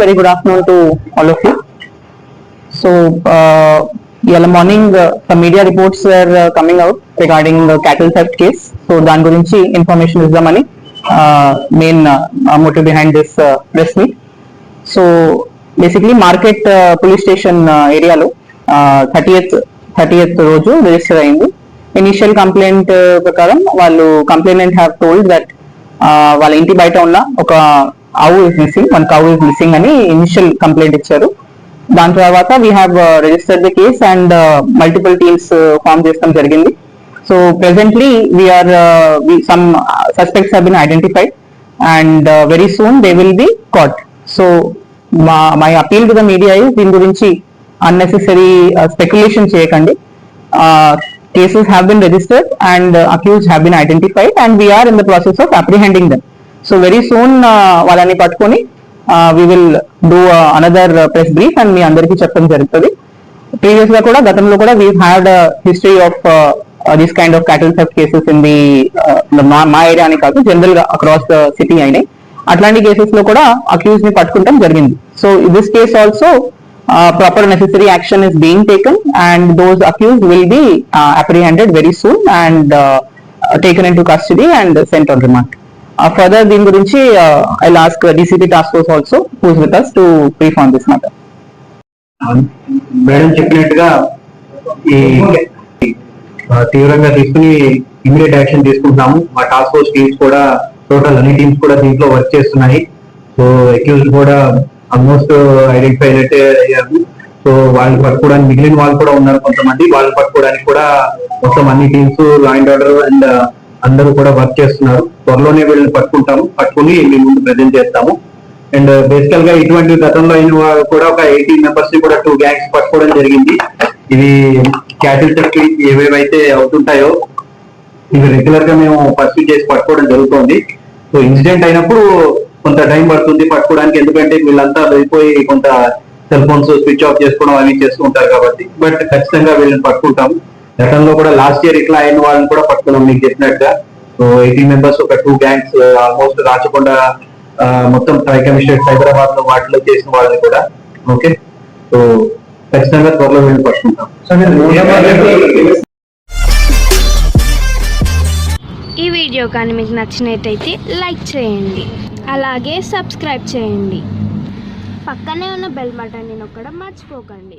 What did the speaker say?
Very good afternoon to all of you so ఇవాళ morning some media reports are coming out regarding cattle theft case so దాని గురించి information ఇద్దామని main motive behind this press meet so basically market police station ఏరియాలో thirty eighth thirty eighth రోజు register అయింది. Initial complaint ప్రకారం వాళ్ళు complaint have told that వాళ్ళ ఇంటి బయట ఉన్న ఒక ఆవు is missing one cow is missing అని ఇనిషియల్ కంప్లైంట్ ఇచ్చారు. దాని తర్వాత we have registered the case and multiple teams form చేస్తాం జరిగింది. So presently we are some suspects have been identified and very soon they will be caught so మా my appeal to the media దీని గురించి unnecessary speculation చేయకండి. Cases have been registered and accused have been identified and we are in the process of apprehending them so very soon వాళ్ళని పట్టుకొని we will do another press brief and మీ అందరికీ చెప్పడం జరుగుతుంది. ప్రీవియస్గా కూడా గతంలో కూడా we had history of this kind of cattle theft cases in the మా ఏరియా అని కాదు జనరల్గా అక్రాస్ ద సిటీ అయినాయి. అట్లాంటి కేసెస్లో కూడా అక్యూజ్ని పట్టుకుంటాం జరిగింది. So this case also proper necessary action is being taken and those accused will be apprehended very soon and taken in to custody and sent on remand further దీని గురించి I ask DCP task force also who's with us to brief on this matter madam చెప్పినట్టుగా ఈ uh, తీవ్రంగా తీసుకుని immediate action తీసుకుంటున్నాము. మా task force teams కూడా total అన్ని టీమ్స్ కూడా దీంట్లో వర్క్ చేస్తున్నాయి. సో అక్యూజ్ కూడా ఆల్మోస్ట్ ఐడెంటిఫై అయినట్టే అయ్యారు. సో వాళ్ళు పట్టుకోవడానికి మిగిలిన వాళ్ళు కూడా ఉన్నారు కొంతమంది. వాళ్ళు పట్టుకోవడానికి కూడా మొత్తం అన్ని teams law and order and అందరూ కూడా వర్క్ చేస్తున్నారు. త్వరలోనే వీళ్ళని పట్టుకుంటాము పట్టుకుని మీ ముందు ప్రజెంట్ చేస్తాము. అండ్ బేసికల్ uh, గా ఇటువంటి గతంలో అయిన వాళ్ళు కూడా ఒక ఎయిటీ మెంబర్స్ని కూడా టూ గ్యాంగ్స్ పట్టుకోవడం జరిగింది. ఇది క్యాటిల్ థెఫ్ట్ ఏవేవైతే అవుతుంటాయో ఇవి రెగ్యులర్గా మేము పర్సూ చేసి పట్టుకోవడం జరుగుతుంది. సో ఇన్సిడెంట్ అయినప్పుడు కొంత టైం పడుతుంది పట్టుకోవడానికి ఎందుకంటే వీళ్ళంతా వెళ్ళిపోయి కొంత సెల్ ఫోన్స్ స్విచ్ ఆఫ్ చేసుకోవడం అవి చేస్తూ ఉంటారు కాబట్టి. బట్ ఖచ్చితంగా వీళ్ళని పట్టుకుంటాం గతంలో కూడా లాస్ట్ ఇయర్ ఇట్లా అయిన వాళ్ళని కూడా పట్టుకున్నాం మీకు చెప్పినట్టుగా. సో ఎయిటీ మెంబర్స్ ఒక టూ గ్యాంగ్స్ ఆల్మోస్ట్ రాచకొండ మొత్తం ట్రై కమిషనరేట్ హైదరాబాద్లో వాటిలో చేసిన వాళ్ళని కూడా ఓకే? సో ఖచ్చితంగా త్వరలో వీళ్ళని పట్టుకుంటాం. ఈ వీడియో కానీ మీకు నచ్చినట్టయితే లైక్ చేయండి. అలాగే సబ్స్క్రైబ్ చేయండి. పక్కనే ఉన్న బెల్ బటన్ని నొక్కడం మర్చిపోకండి.